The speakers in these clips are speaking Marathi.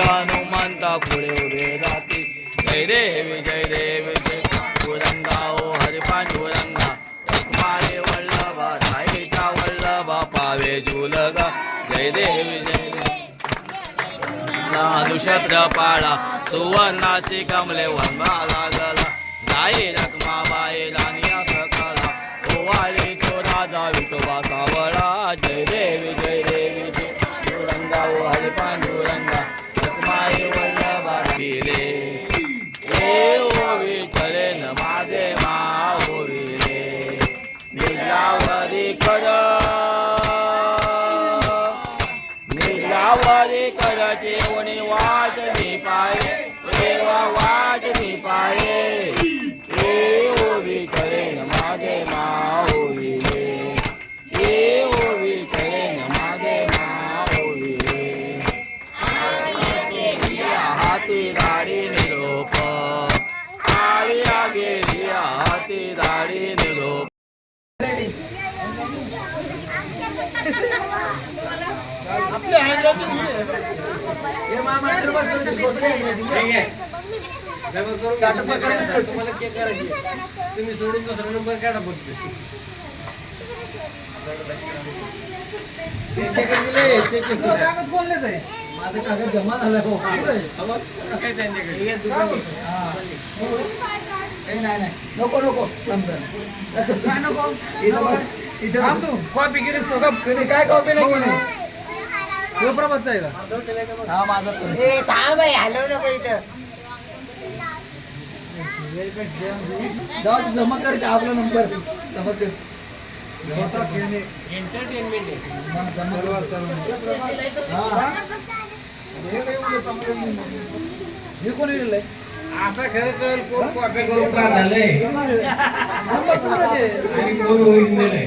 हनुमंता पुढे उभे राहतील. जय देवी जय देवी जय पुरंदा ओ हरी पांडुरंगा. मारे वल्लभा साईचा वल्लभा पावे झुलगा. जय देवी जय देवी. दुशब्द पाळा सुवर्णाची कमले वनवा लागला जाई रखमाबाई रानिया सकला ओवाळी तो राजा विठोबा सावळा. निलावरी कर वाट मी पाये देवा वाट मी पाये ए ओवी करेन माझे माऊलीले ए ओवी करेन माझे माऊलीले हाती गाडी तुम्ही सोडून दुसरा नंबर काढा आहे. माझं कागद जमा झालाय हो. काय त्यांच्याकडे हा. नाही नाही नाही. नको नको. काय नको? इथं थांब तू. कॉपी केली तू. काय कॉपी नाही केली? पेपरावरचा आहे का? हा माझा पण. ए थांब आहे हलवू नको इथं. जाऊ दे, जमा कर का आपला नंबर? जमा कर. एंटरटेनमेंट हे कोण लिहिलंय आता खरं कळेल कोण कॉपी करून का झालंय नंबर तुमचाच आहे. आणि कोण ओरिजिनल आहे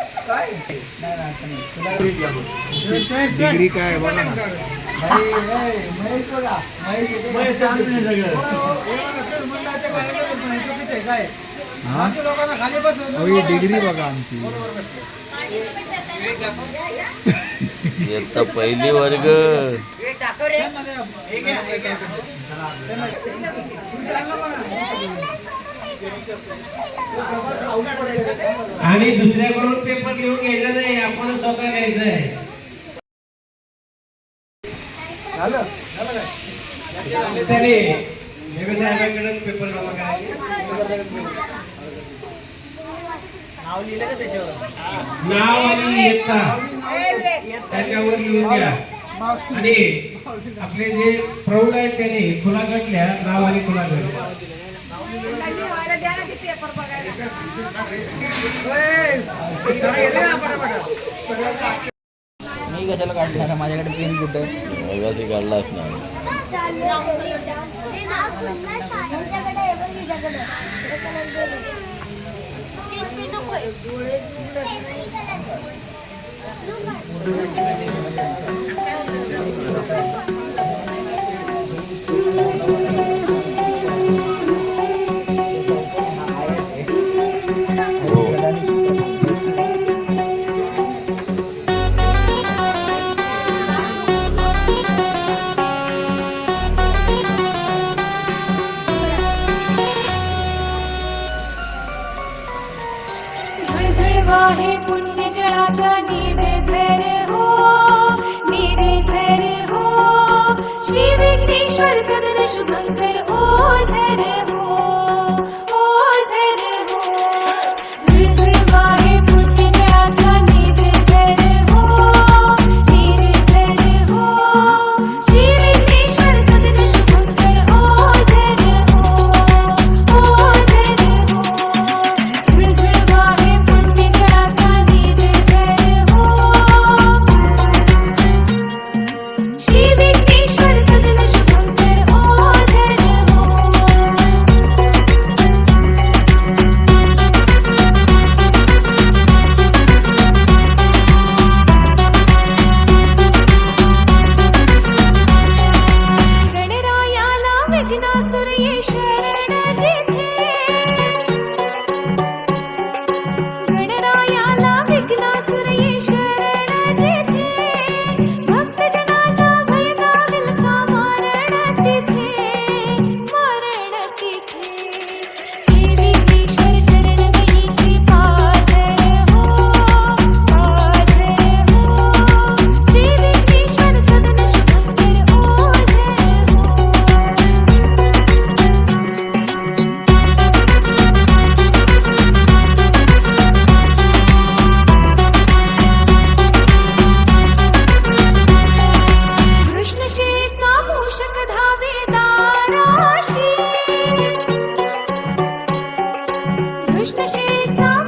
बाकी लोकांना खाली बसवून डिग्री बघा आमची. पहिली वर्ग. आणि दुसऱ्याकडून पेपर लिहून घ्यायचा नाही आपण स्वतः घ्यायचं आहे पेपर जमा करायचे नाव आणि त्याच्यावर लिहून घ्या. आणि आपले जे प्रौढ आहेत त्यांनी खुलागटल्या नाव आणि खुलागट मी कशाला काढणार माझ्याकडे पेन कुठं रहिवासी काढला असणार. झुळझुळ वाहे पुण्य जळाचा नीरे झर हो नीरे झर हो. श्री विघ्नेश्वर सदन शुभंकर ओ झर हो गणराया नाना Крышка ширится.